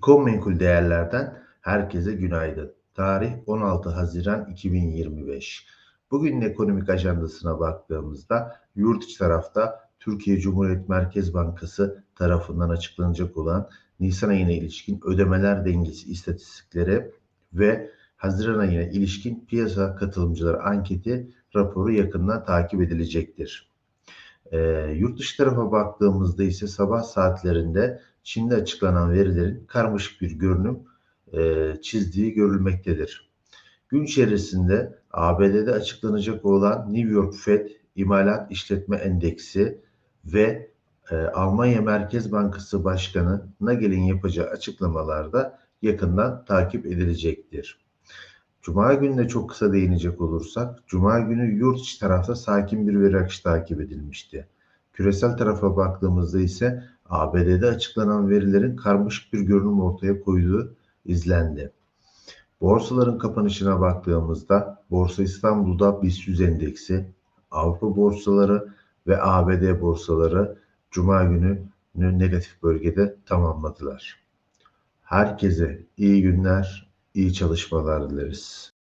Konmenkul değerlerden herkese günaydın. Tarih 16 Haziran 2025. Bugünün ekonomik ajandasına baktığımızda yurt içi tarafta Türkiye Cumhuriyet Merkez Bankası tarafından açıklanacak olan Nisan ayına ilişkin ödemeler dengesi istatistikleri ve Haziran ayına ilişkin piyasa katılımcıları anketi raporu yakından takip edilecektir. E, yurt dışı tarafa baktığımızda ise sabah saatlerinde Çin'de açıklanan verilerin karmaşık bir görünüm e, çizdiği görülmektedir. Gün içerisinde ABD'de açıklanacak olan New York Fed İmalat İşletme Endeksi ve e, Almanya Merkez Bankası Başkanı Nagel'in yapacağı açıklamalarda yakından takip edilecektir. Cuma gününe çok kısa değinecek olursak, Cuma günü yurt içi tarafta sakin bir veri akışı takip edilmişti. Küresel tarafa baktığımızda ise ABD'de açıklanan verilerin karmaşık bir görünüm ortaya koyduğu izlendi. Borsaların kapanışına baktığımızda Borsa İstanbul'da BIST 100 endeksi, Avrupa borsaları ve ABD borsaları Cuma günü negatif bölgede tamamladılar. Herkese iyi günler, iyi çalışmalar dileriz.